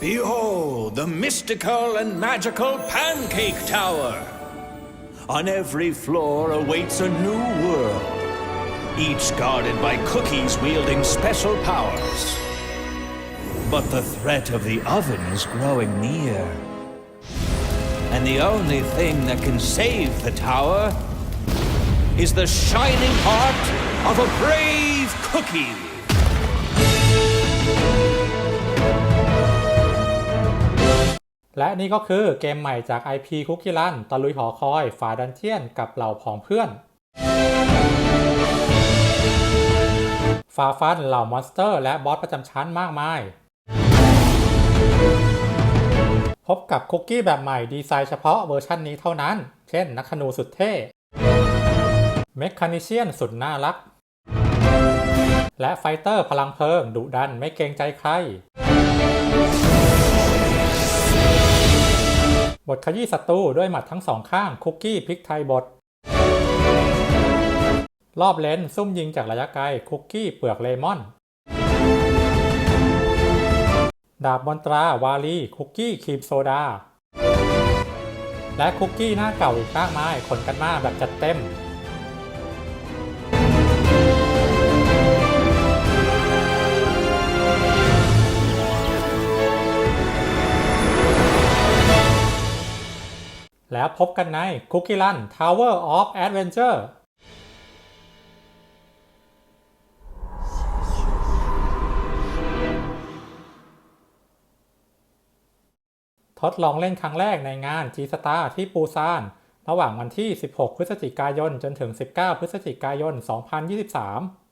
Behold, the mystical and magical Pancake Tower! On every floor awaits a new world, each guarded by cookies wielding special powers. But the threat of the oven is growing near. And the only thing that can save the tower is the shining heart of a brave cookie. และนี่ก็คือเกมใหม่จาก IP คุกกี้รันตะลุยหอคอยฝาดันเจียนกับเหล่าผองเพื่อนฝาฟันเหล่ามอนสเตอร์ และบอสประจำชั้นมากมาย พบกับคุกกี้แบบใหม่ดีไซน์เฉพาะเวอร์ชันนี้เท่านั้น เช่น นักธนูสุดเท่เมคคานิเชียนสุดน่ารัก และไฟเตอร์พลังเพลิงดุดันไม่เกรงใจใคร ดขยี้ศัตรูด้วยหมัดทั้งสองข้างคุกกี้พริกไทยบด รอบเลนซุ่มยิงจากระยะไกลคุกกี้เปลือกเลมอน ดาบมอนตราวาลีคุกกี้ครีมโซดา และคุกกี้หน้าเก่าอีกมากมายขนกันมาแบบจัดเต็ม แล้วพบกันใน Cookie Run Tower of Adventure ทดลองเล่นครั้งแรกในงาน G Star ที่ปูซาน ระหว่างวันที่ 16 พฤศจิกายน จนถึง 19 พฤศจิกายน 2023